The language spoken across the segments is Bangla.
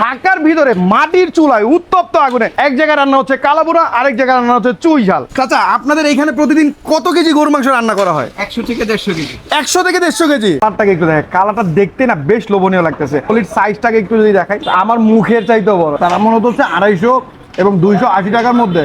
ঢাকার ভিতরে মাটির চুলায় উত্তপ্ত আগুনে এক জায়গায় রান্না হচ্ছে কালাবুনা আরেক জায়গায় রান্না হচ্ছে চুই ঝাল চাচা আপনাদের এখানে প্রতিদিন কত কেজি গরু মাংস রান্না করা হয়? একশো থেকে দেড়শো কেজি। একশো থেকে দেড়শো কেজি? কালারটাকে একটু দেখে কালারটা দেখতে না বেশ লোভনীয় লাগতেছে। পলির সাইজটাকে একটু যদি দেখাই আমার মুখের চাইতেও বড়। তার মনে হচ্ছে আড়াইশো এবং দুইশো আশি টাকার মধ্যে।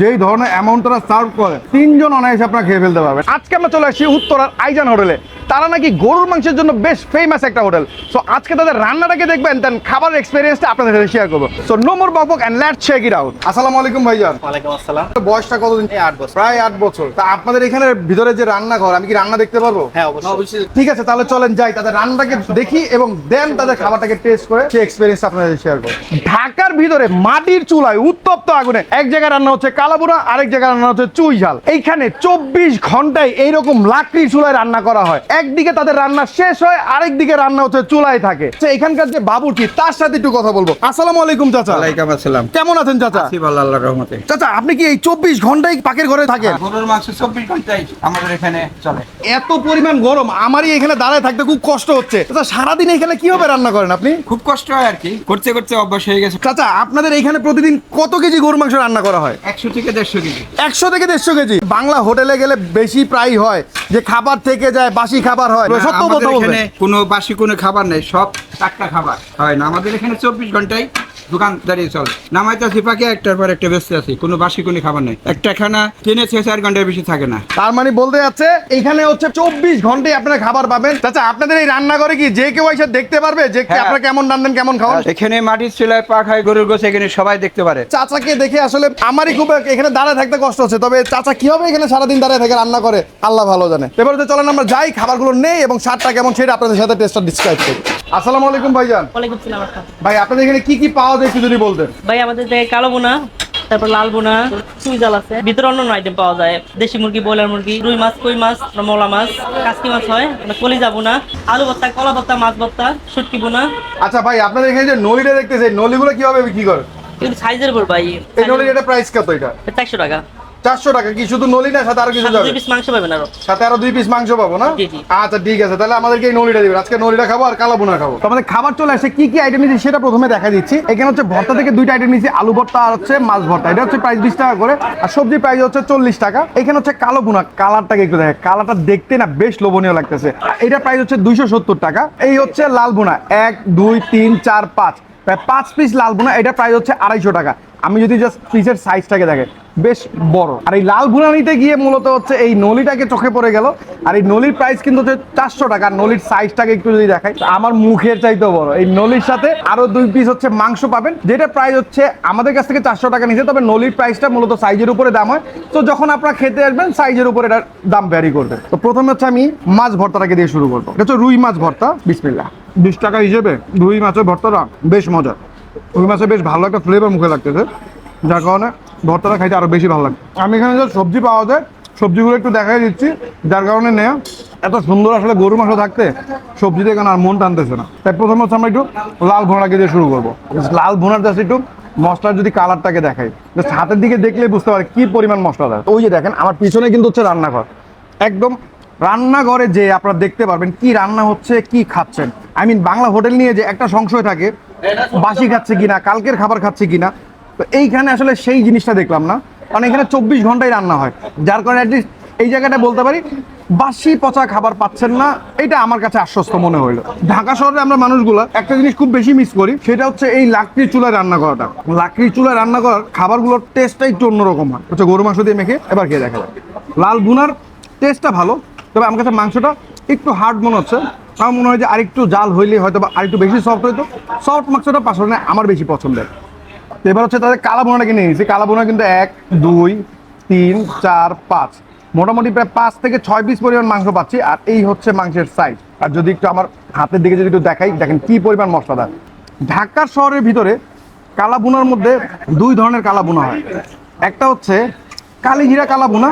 যেই ধরনের অ্যামাউন্ট তারা সার্ভ করে তিনজন অনায়াসে আপনারা খেয়ে ফেলতে পারবেন। আজকে আমরা চলে আসছি উত্তরার আইজান হোটেলে। তারা নাকি গরুর মাংসের জন্য বেশ ফেমাস একটা হোটেল। সো আজকে তাদের রান্নাটাকে দেখবেন দেন খাবারের এক্সপিরিয়েন্সটা আপনাদের সাথে শেয়ার করব। সো নো মোর বকবক and let's check it out আসসালামু আলাইকুম ভাইজান। ওয়ালাইকুম আসসালাম। বয়সটা কতদিন? এই আট বছর। প্রায় আট বছর। তা আপনাদের এখানে ভিতরে যে রান্নাঘর আমি কি রান্না দেখতে পারব? হ্যাঁ অবশ্যই। ঠিক আছে তাহলে চলেন যাই তাদের রান্নাটাকে দেখি এবং দেন তাদের খাবারটাকে টেস্ট করে সেই এক্সপিরিয়েন্স আপনাদের শেয়ার করব। ঢাকার ভিতরে মাটির চুলায় উত্তপ্ত আগুনে এক জায়গায় রান্না হচ্ছে কালাবুনা আরেক জায়গায় রান্না হচ্ছে চুই ঝাল এইখানে চব্বিশ ঘন্টায় এইরকম লাকড়ির চুলায় রান্না করা হয়। একদিকে তাদের রান্না শেষ হয় আরেক দিকে রান্না হচ্ছে চুলায় থাকে। এখানকার যে বাবুটি তার সাথে একটু কথা বলব। আসসালামু আলাইকুম চাচা। ওয়ালাইকুম আসসালাম। কেমন আছেন চাচা? আছি ভালো আল্লাহর রহমতে। চাচা আপনি কি এই চব্বিশ ঘন্টায় পাকের ঘরে থাকেন? গরুর মাংস চব্বিশ ঘন্টায় আমাদের এখানে চলে। এত পরিমাণ গরম আমারই এখানে দাঁড়ায় থাকতে খুব কষ্ট হচ্ছে। চাচা সারাদিন এখানে কীভাবে রান্না করেন আপনি? খুব কষ্ট হয় আর কি করতে করতে অভ্যাস হয়ে গেছে। চাচা আপনাদের এখানে প্রতিদিন কত কেজি গরু মাংস রান্না করা হয়? একশো থেকে দেড়শো কেজি। একশো থেকে দেড়শো কেজি। বাংলা হোটেলে গেলে বেশি প্রায় হয়। যে খাবার থেকে যায় বাসি খাবার হয়। না, সত্য কথা বলবেন। কোনো বাসি কোনো খাবার নেই সব টাটকা খাবার হয় না। আমাদের এখানে চব্বিশ ঘন্টায় দোকান দাঁড়িয়ে চলে। নামাইতে আছি পাকে একটার পর একটা ব্যস্ত আছি। কোনো বাসি কোনো খাবার নেই। একটা খানা তিনে থেকে চার ঘণ্টার বেশি থাকে না। তার মানে বলতে যাচ্ছে এখানে হচ্ছে চব্বিশ ঘন্টায় আপনারা খাবার পাবেন। চাচা আপনাদের এই রান্নাঘরে কি যে কেউ এসে দেখতে পারবে যে হ্যাঁ। আপনারা কেমন রান্ধেন কেমন খাওয়ান? এখানে মাটির চুলায় পা খায় গরুর গোছ এখানে সবাই দেখতে পারে। চাচাকে দেখে আসলে আমারই খুব এখানে দাঁড়ায় থাকতে কষ্ট হচ্ছে। তবে চাচা কি হবে এখানে সারাদিন দাঁড়ায় থাকে রান্না করে? আল্লাহ ভালো জানে। এবার তো চলেন আমরা যাই খাবারগুলো নেই এবং স্বাদটা কেমন সেটা আপনাদের সাথে টেস্টটা ডিসক্রাইব করি। আসসালামু আলাইকুম ভাইজান। ওয়ালাইকুম সালাম। ভাই আপনাদের এখানে কি কি পাওয়া যায় একটু যদি বলতেন। ভাই আমাদের কালো বোনা তারপর লাল বোনা চুই জাল আছে। ভিতরে অন্য আইটেম পাওয়া যায়। দেশি মুরগি ব্রয়লার মুরগি রুই মাছ কই মাছ মোলা মাছ কাসকি মাছ হয় কলিজা বোনা আলু ভর্তা কলা ভর্তা মাছ ভর্তা শুটকি বোনা। আচ্ছা ভাই আপনাদের এখানে যে নলিটা দেখতেছে নলিগুলো কীভাবে বিক্রি করে? সাইজের উপর ভাই। এই নলির এটা প্রাইস কত এটা? চারশো টাকা। চারশো টাকা কি শুধু নলি না সাথে আরও কিছু যাবে দুই পিস মাংস পাবেন আরও। সাথে আরও দুই পিস মাংস পাবো না। আচ্ছা ঠিক আছে তাহলে আমাদেরকে এই নলিটা দিবেন। আজকে নলিটা খাব আর কালো বোনা খাব। আমাদের খাবার চলে আসে কি কি আইটেম নিয়েছি সেটা প্রথমে দেখা দিচ্ছি। এখানে হচ্ছে ভর্তা থেকে দুইটা আইটেম নিয়েছি আলু ভর্তা আর হচ্ছে মাছ ভর্তা। এটা হচ্ছে প্রাইস বিশ টাকা করে। আর সবজি প্রাইস হচ্ছে চল্লিশ টাকা। এখানে হচ্ছে কালো বোনা কালারটাকে একটু দেখে কালারটা দেখতে না বেশ লোভনীয় লাগতেছে। এটা প্রাইস হচ্ছে দুইশো সত্তর টাকা। এই হচ্ছে লাল বোনা এক দুই তিন চার পাঁচ। প্রায় পাঁচ পিস লাল বোনা এটা প্রাইস হচ্ছে আড়াইশো টাকা। আমি যদি জাস্ট পিসের সাইজটাকে দেখে, বেশ বড়। আর এই লাল ভুনানিতে গিয়ে মূলত হচ্ছে এই নলিটাকে চোখে পড়ে গেল। আর এই নলির প্রাইস কিন্তু হচ্ছে চারশো টাকা। আর নলির সাইজটাকে একটু যদি দেখাই আমার মুখের চাইতেও বড়। এই নলির সাথে আরও দুই পিস হচ্ছে মাংস পাবেন, যেটা প্রাইস হচ্ছে আমাদের কাছ থেকে চারশো টাকা নিচে তবে নলির প্রাইসটা মূলত সাইজের উপরে দাম হয়। তো যখন আপনারা খেতে আসবেন সাইজের উপরে এটার দাম ভ্যারি করবে। তো প্রথমে হচ্ছে আমি মাছ ভর্তাটাকে দিয়ে শুরু করব। এটা হচ্ছে রুই মাছ ভর্তা। বিসমিল্লা বিশ টাকা হিসেবে রুই মাছের ভর্তাটা বেশ মজা রুই মাছের বেশ ভালো একটা ফ্লেভার মুখে লাগতেছে। যার কারণে ভর্তাটা খাইতে আরও বেশি ভালো লাগে আমি এখানে যে সবজি পাওয়া যায়, সবজিগুলো একটু দেখাই দিচ্ছি। যার কারণে নেয়া এত সুন্দর আসলে গরু মাংস থাকতে সবজিতে এখানে আর মন টানতেছে না। তাই প্রথমে হচ্ছে আমরা একটু লাল ভোনাকে দিয়ে শুরু করব। লাল ভোনার জাস্ট একটু মশলার যদি কালারটাকে দেখাই হাতের দিকে দেখলে বুঝতে পারে কি পরিমাণ মশলা দেয়। ওই যে দেখেন, আমার পিছনে কিন্তু হচ্ছে রান্নাঘর। একদম রান্নাঘরে যে আপনারা দেখতে পারবেন কি রান্না হচ্ছে, কি খাচ্ছেন। আই মিন বাংলা হোটেল নিয়ে যে একটা সংশয় থাকে, বাসি খাচ্ছে কিনা, কালকের খাবার খাচ্ছে কিনা, তো এইখানে আসলে সেই জিনিসটা দেখলাম না। কারণ এখানে চব্বিশ ঘন্টায় রান্না হয়। যার কারণে এই জায়গাটা বলতে পারি, বাসি পচা খাবার পাচ্ছেন না, এটা আমার কাছে আশ্বস্ত মনে হইল। ঢাকা শহরে আমরা মানুষগুলো একটা জিনিস খুব বেশি মিস করি, সেটা হচ্ছে এই লাকড়ির চুলায় রান্না করাটা। লাকড়ির চুলায় রান্না করার খাবারগুলোর টেস্টটা একটু অন্যরকম হয়। হচ্ছে গরু মাংস দিয়ে মেখে, এবার খেয়ে দেখা যায় লাল বুনার টেস্টটা ভালো তবে আমার কাছে মাংসটা একটু হার্ড মনে হচ্ছে। আমার মনে হয় যে আরেকটু জাল হইলে হয়তো বা আরেকটু বেশি সফট হইতো। সফট মাংসটা পাশনে আমার বেশি পছন্দের। এবার হচ্ছে তাদের কালা বোনাটাকে নিয়ে নিয়েছি কালা বোনা কিন্তু এক, দুই, তিন, চার, পাঁচ। মোটামুটি প্রায় পাঁচ থেকে ছয় পিস পরিমাণ মাংস পাচ্ছি, আর এই হচ্ছে মাংসের সাইজ আর যদি একটু আমার হাতের দিকে যদি একটু দেখাই, দেখেন কি পরিমাণ মশলাদার। ঢাকার শহরের ভিতরে কালা বোনার মধ্যে দুই ধরনের কালা বোনা হয়। একটা হচ্ছে কালা বোনা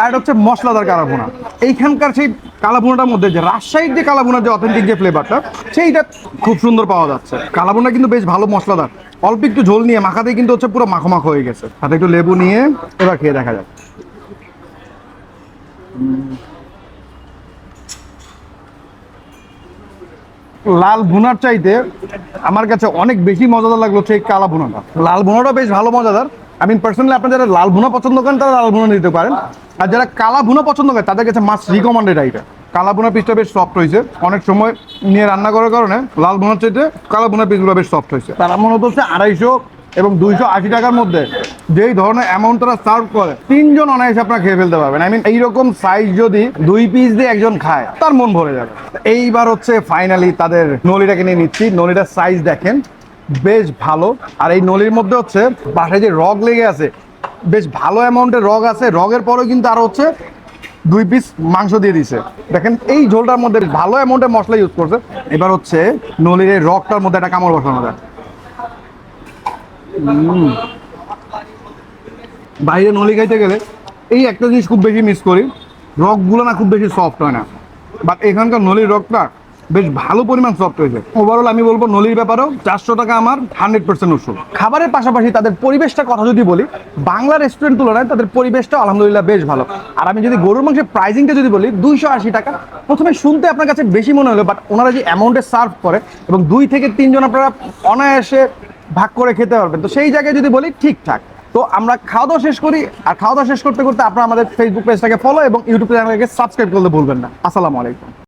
আর একটা হচ্ছে মশলাদার কালা বোনা এইখানকার সেই কালা বোনাটার মধ্যে যে রাজশাহীর যে কালা বোনার যে অথেন্টিক যে ফ্লেভারটা সেইটা খুব সুন্দর পাওয়া যাচ্ছে। কালা বোনা কিন্তু বেশ ভালো মশলাদার। অল্প একটু ঝোল নিয়ে মাখাতেই কিন্তু হচ্ছে পুরো মাখো মাখো হয়ে গেছে। সাথে একটু লেবু নিয়ে এবার খেয়ে দেখা যাক। লাল ভুনার চাইতে আমার কাছে অনেক বেশি মজাদার লাগল সেই কালা ভুনাটা লাল ভুনাটা বেশ ভালো মজাদার। আমি পার্সোনালি আপনারা যারা লাল ভুনা পছন্দ করেন, তারা লাল ভুনা নিতে পারেন। আর যারা কালা ভুনা পছন্দ করে তাদের কাছে মাছ রিকমেন্ডেড আইটা কালা ভুনা পিসটা বেশ সফট হয়েছে। অনেক সময় নিয়ে রান্না করার কারণে লাল ভুনার চাইতে কালা ভুনা পিসগুলো বেশ সফট হয়েছে। তারা মূলত হচ্ছে আড়াইশো এবং দুইশো আশি টাকার মধ্যে যেই ধরনের অ্যামাউন্ট তারা সার্ভ করে, তিনজন অনায়াসে আপনারা খেয়ে ফেলতে পারবেন। আই মিন এইরকম সাইজ যদি দুই পিস দিয়ে একজন খায়, তার মন ভরে যাবে। এইবার হচ্ছে ফাইনালি তাদের নলিটাকে নিয়ে নিচ্ছি। নলিটার সাইজ দেখেন। বেশ ভালো। আর এই নলির মধ্যে হচ্ছে বাসায় যে রগ লেগে আছে, বেশ ভালো অ্যামাউন্টের রগ আছে। রগের পরেও কিন্তু আরও হচ্ছে দুই পিস মাংস দিয়ে দিছে। দেখেন, এই ঝোলটার মধ্যে ভালো অ্যামাউন্টের মশলা ইউজ করছে। এবার হচ্ছে নলির এই রগটার মধ্যে একটা কামড় বসানো যায়। বাইরে নলি খাইতে গেলে এই একটা জিনিস খুব বেশি মিস করি। রকগুলো না খুব বেশি সফট হয় না। বাট এখানকার নলির রকটা বেশ ভালো পরিমাণ সফট হয়েছে। ওভারঅল আমি বলব নলির ব্যাপারেও চারশো টাকা আমার হান্ড্রেড পার্সেন্ট ওষুধ। খাবারের পাশাপাশি তাদের পরিবেশটা কথা যদি বলি, বাংলা রেস্টুরেন্ট তুলনায় তাদের পরিবেশটা আলহামদুলিল্লাহ বেশ ভালো। আর আমি যদি গরুর মাংসের প্রাইসিংটা যদি বলি, দুইশো আশি টাকা। প্রথমে শুনতে আপনার কাছে বেশি মনে হলো বাট ওনারা যে অ্যামাউন্টে সার্ভ করে এবং দুই থেকে তিনজন আপনারা অনায়াসে ভাগ করে খেতে পারবেন। তো সেই জায়গায় যদি বলি, ঠিকঠাক। তো আমরা খাওয়া দাওয়া শেষ করি, আর খাওয়া দাওয়া শেষ করতে করতে আপনারা আমাদের ফেসবুক পেজটাকে ফলো এবং ইউটিউব চ্যানেলকে সাবস্ক্রাইব করতে ভুলবেন না। আসসালামু আলাইকুম।